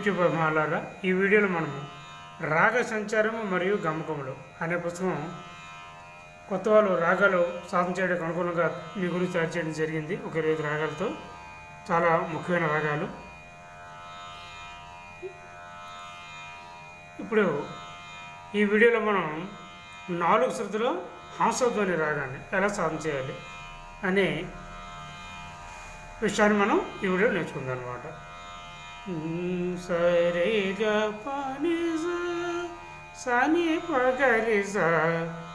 YouTube అభిమానులారా ఈ వీడియోలో మనము రాగ సంచారము మరియు గమకములు అనే పుస్తకం కొత్త వాళ్ళు రాగాలు సాధన చేయడానికి అనుకూలంగా మీ గురించి తయారు చేయడం జరిగింది. ఒక ఇరవై రాగాలతో చాలా ముఖ్యమైన రాగాలు. ఇప్పుడు ఈ వీడియోలో మనం నాలుగు శృతిలో హంసధ్వని రాగాన్ని ఎలా సాధన చేయాలి అనే విషయాన్ని మనం ఈ వీడియో నేర్చుకుందాం అనమాట సరే పని సని పగరి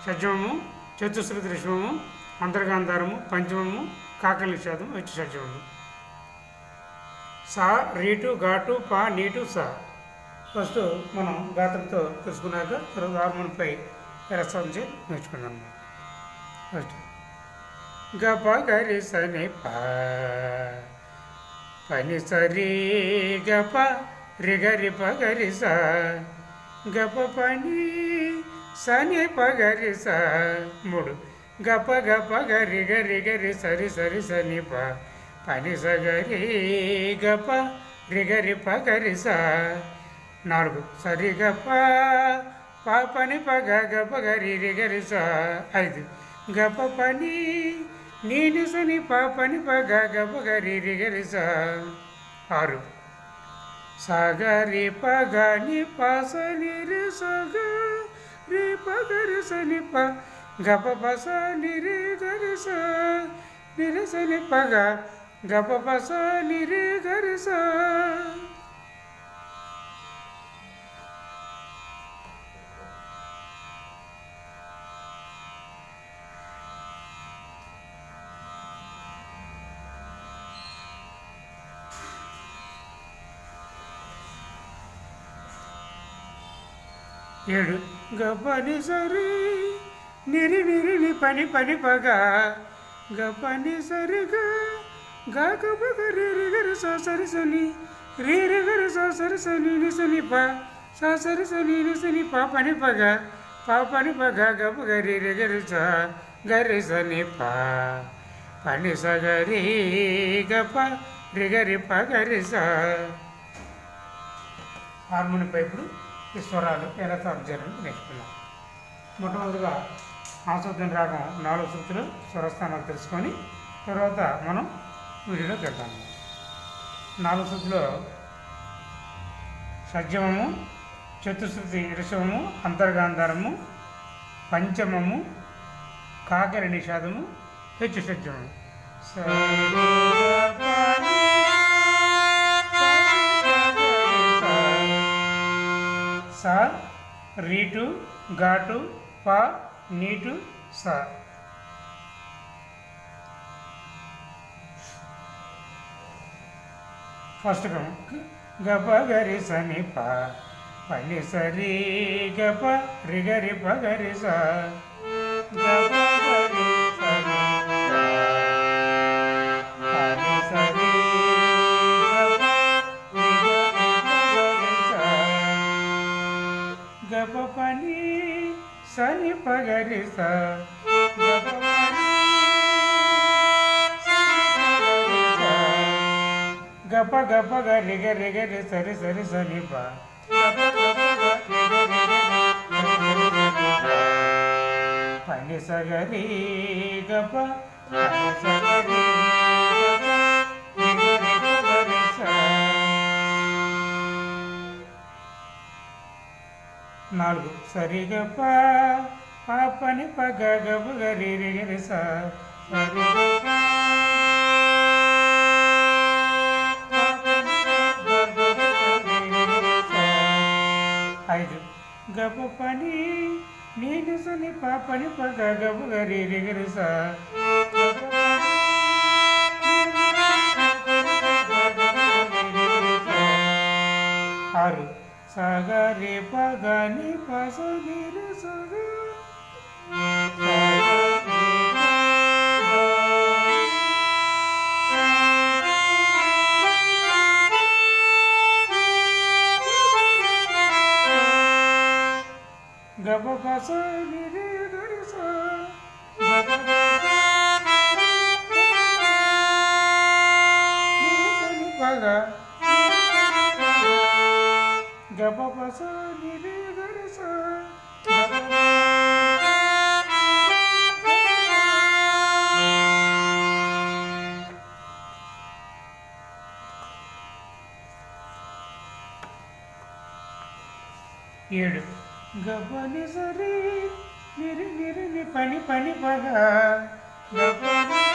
షడ్జమము చతుశ్రుతి రిషమము అంతర్గాంధారము పంచమము కాకలి నిషాదం వచ్చి షడ్జమము సా రీటు ఘాటు పా నీటు సా. ఫస్ట్ మనం గాత్రంతో తెలుసుకున్నాక తర్వాత హార్మోన్పై ఎలా సాధించి నేర్చుకుందాం. ఫస్ట్ గప గరి సని పా. పని సరి గప రిగరి పగరి స. గప పని సని పగరి స. మూడు గప గప గరి గరి గరి సరి సరి సని ప. పని సగరి గప రిగరి పగరి స. నాలుగు సరి గప పా పని పగ గప గరి రిగరి స. ఐదు గప పని నేను సని పాపని పగ గప రిగరి ఆరు. సగరి పగ ని ప సని రి సగ రి పగ సని ప గప పస స. ని రి గరి స ని పగ గప పస స ని రి గరి స. ఏడు గబ్బని సరి నిరి నిరిని పని పని పగ. గబ్బని సరిగా గా గప గరి రి సరి సని రి రి సరి సని ని సని ప సా సరి సని ని సని ప పని పగ. ప పని పగ గప గరి రి గరి సా గరి సని ప. పని సగరి గప రిగరి పగరి స హార్మోని పైపుడు ఈ స్వరాలు ఎలా సాధించాలని నేర్చుకున్నాం. మొట్టమొదటిగా ఆస్వాదన రాగం నాలుగు శృతులు స్వరస్థానాలు తెలుసుకొని తర్వాత మనం వీడియోలోకి వెళ్తాము నాలుగు శృతిలో షడ్జమము చతుశ్రుతి ఋషభము అంతర్గాంధారము పంచమము కాకర నిషాదము హెచ్చు షడ్జమము రీటు ఘాటు ప నీటు స. ఫస్ట్ గప గరి సని ప పని సరి గప రిగరి పగరి గరి స. గప గప పని సని పగరి గప గప గరి గరి గరి సరి సరి సని ప. పని సగరి గప. పని సగరి నాలుగు. సరిగప ఆ పని పగ గబ గరి రిగరి ఐదు. గబ పని నేను సని పాపని పగ గబ గరి రిగరి ఆరు. సగరి పగని గబ పస నిరి గరి గబ పస నిరి ఏడు. గబని సరి నిరి నిరిని పని పని పగ. గబని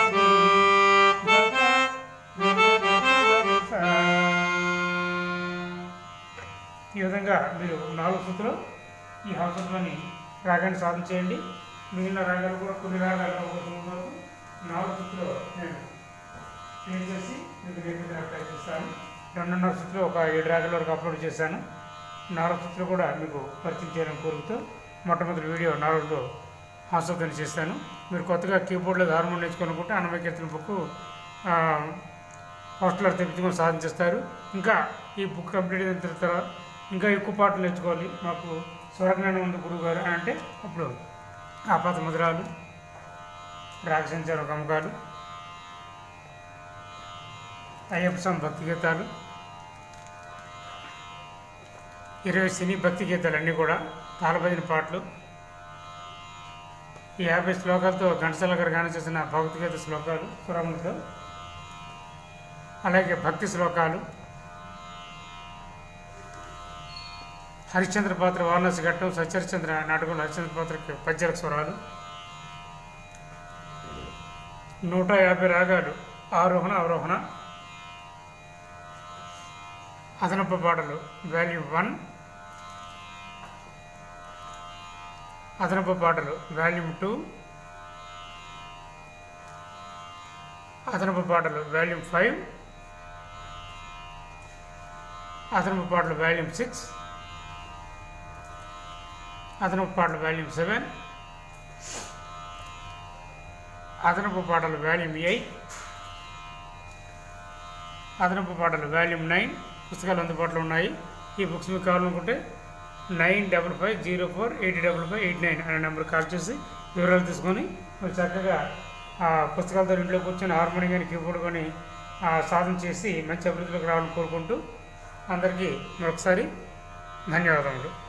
మీరు నాలుగు సూత్రం ఈ హంసత్వాన్ని రాగాన్ని సాధన చేయండి. మిగిలిన రాగాలు కూడా కొన్ని రాగాలు వరకు నాలుగు సుత్తులు నేను క్లియర్ చేసి మీకు నేర్పించడానికి ప్రయత్నిస్తాను రెండున్నర సుత్తులు ఒక ఏడు రాగాల వరకు అప్లోడ్ చేశాను. నాలుగు సుత్తులు కూడా మీకు పరిచయం చేయాలని కోరుతూ మొట్టమొదటి వీడియో నాలుగులో హంసత్వాన్ని చేస్తాను. మీరు కొత్తగా కీబోర్డ్లో హార్మోన్ నేర్చుకోనుకుంటే అన్నమయ్య కీర్తన బుక్ హాస్టల్లో తెప్పించుకొని సాధించేస్తారు ఇంకా ఈ బుక్ కంప్లీట్ అయిన తర్వాత ఇంకా ఎక్కువ పాటలు నేర్చుకోవాలి. మాకు స్వరజ్ఞానం ఉంది గురువు గారు అని అంటే అప్పుడు ఆపాత ముద్రాలు రాగసంచార గమకాలు అయ్యప్ప స్వామి భక్తి గీతాలు ఇరవై సినీ భక్తి గీతాలు అన్నీ కూడా తాళభజన పాటలు. ఈ యాభై శ్లోకాలతో ఘంటసాల గారు గానం చేసిన భగవద్గీత శ్లోకాలు సురములతో అలాగే భక్తి శ్లోకాలు హరిశ్చంద్ర పాత్ర వారణాసి ఘట్టం సత్యహరిశ్చంద్ర నాటకంలో హరిశ్చంద్ర పాత్రకి పద్యాల స్వరాలు. నూట యాభై రాగాలు ఆరోహణ అవరోహణ. అదనపు పాటలు వాల్యూ వన్. అదనపు పాటలు వాల్యూమ్ టూ. అదనపు పాటలు వాల్యూమ్ ఫైవ్. అదనపు పాటలు వాల్యూమ్ సిక్స్. అదనపు పాటలు వాల్యూమ్ సెవెన్. అదనపు పాటలు వాల్యూమ్ ఎయిట్. అదనపు పాటలు వాల్యూమ్ నైన్. పుస్తకాలు అందుబాటులో ఉన్నాయి. ఈ బుక్స్ మీకు కావాలనుకుంటే nine double five zero four eight double five eight nine అనే నెంబర్ కాల్ చేసి వివరాలు తీసుకొని మీరు చక్కగా ఆ పుస్తకాలతో ఇంట్లో కూర్చొని హార్మోనియం కానీ కీబోర్డ్ కానీ సాధన చేసి మంచి అభివృద్ధిలోకి రావాలని కోరుకుంటూ అందరికీ మరొకసారి ధన్యవాదములు.